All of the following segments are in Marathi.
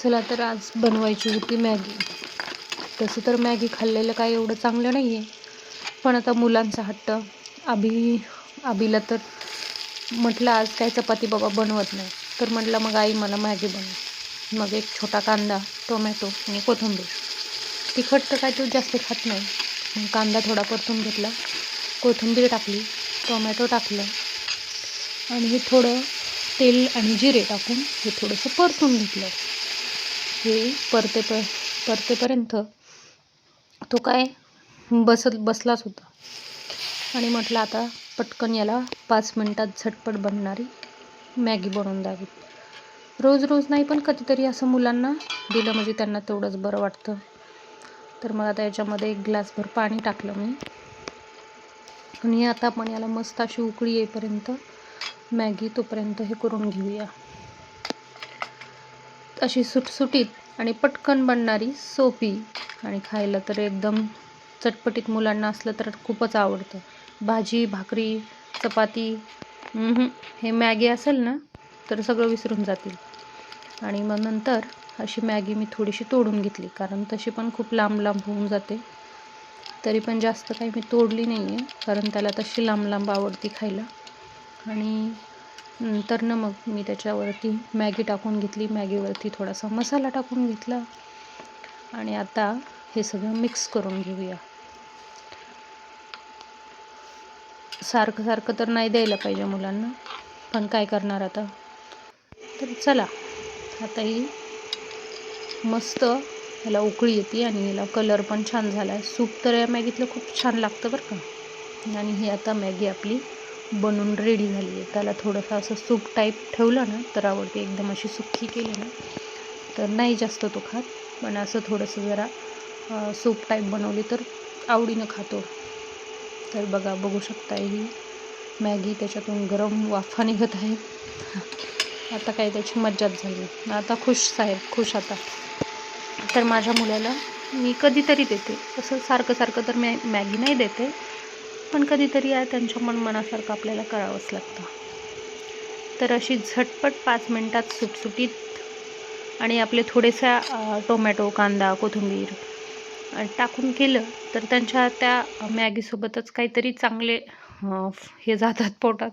चला तर आज बनवायची होती मॅगी. तसं तर मॅगी खाल्लेलं काय एवढं चांगलं नाही आहे पण आता मुलांचा हट्ट. आभी आबीला तर म्हटलं आज काय चपाती बाबा बनवत नाही. तर म्हटलं मग आई मला मॅगी बनव. मग एक छोटा कांदा टोमॅटो आणि कोथिंबीर. तिखट तर काय तो जास्त खात नाही. मग कांदा थोडा परतून घेतला. कोथिंबीर टाकली टोमॅटो टाकलं आणि हे थोडं तेल आणि जिरे टाकून हे थोडंसं परतून घेतलं. हे परते प परतेपर्यंत तो काय बसत बसलाच होता. आणि म्हटलं आता पटकन याला पाच मिनटात झटपट बनणारी मॅगी बनवून द्यावी. रोज रोज नाही पण कधीतरी असं मुलांना दिलं म्हणजे त्यांना तेवढंच बरं वाटतं. तर मग आता याच्यामध्ये एक ग्लासभर पाणी टाकलं मी. आणि आता आपण याला मस्त अशी उकळी येईपर्यंत मॅगी तोपर्यंत हे करून घेऊया. अशी सुटसुटीत आणि पटकन बनणारी सोपी आणि खायला तर एकदम चटपटीत मुलांना असलं तर खूपच आवडतं. भाजी भाकरी चपाती हे मॅगी असेल ना तर सगळं विसरून जातील. आणि मग नंतर अशी मॅगी मी थोडीशी तोडून घेतली कारण तशी पण खूप लांब लांब होऊन जाते. तरी पण जास्त काही मी तोडली नाही आहे कारण त्याला तशी लांब लांब आवडती खायला. आणि नंतर ना मग मी त्याच्यावरती मॅगी टाकून घेतली. मॅगीवरती थोडासा मसाला टाकून घेतला. आणि आता हे सगळं मिक्स करून घेऊया. सारखं सारखं तर नाही द्यायला पाहिजे मुलांना पण काय करणार आता? तर चला आता ही मस्त ह्याला उकळी येते आणि ह्याला कलर पण छान झाला आहे सूप तर या मॅगीतलं खूप छान लागतं बरं का. आणि ही आता मॅगी आपली बनून रेडी झाली आहे. त्याला थोडंसं असं सूप टाईप ठेवलं ना तर आवडते. एकदम अशी सुक्की केली ना तर नाही जास्त तो खात. पण असं थोडंसं जरा सूप टाईप बनवली तर आवडीनं खातो. तर बघा बघू शकता ही मॅगी त्याच्यातून गरम वाफा निघत आहे. आता काय त्याची मज्जाच झाली. आता खुश साहेब खुश आता. तर माझ्या मुलाला मी कधीतरी देते. असं सारखं सारखं तर मॅ मॅगी नाही देते. पण कधीतरी या त्यांच्या मन मनासारखं आपल्याला करावंच लागतं. तर अशी झटपट पाच मिनटात सुटसुटीत आणि आपले थोडेसा टोमॅटो कांदा कोथिंबीर टाकून केलं तर त्यांच्या त्या मॅगीसोबतच काहीतरी चांगले हे जातात पोटात.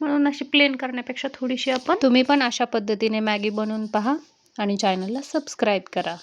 म्हणून अशी प्लेन करण्यापेक्षा थोडीशी आपण तुम्ही पण अशा पद्धतीने मॅगी बनवून पहा आणि चॅनलला सबस्क्राईब करा.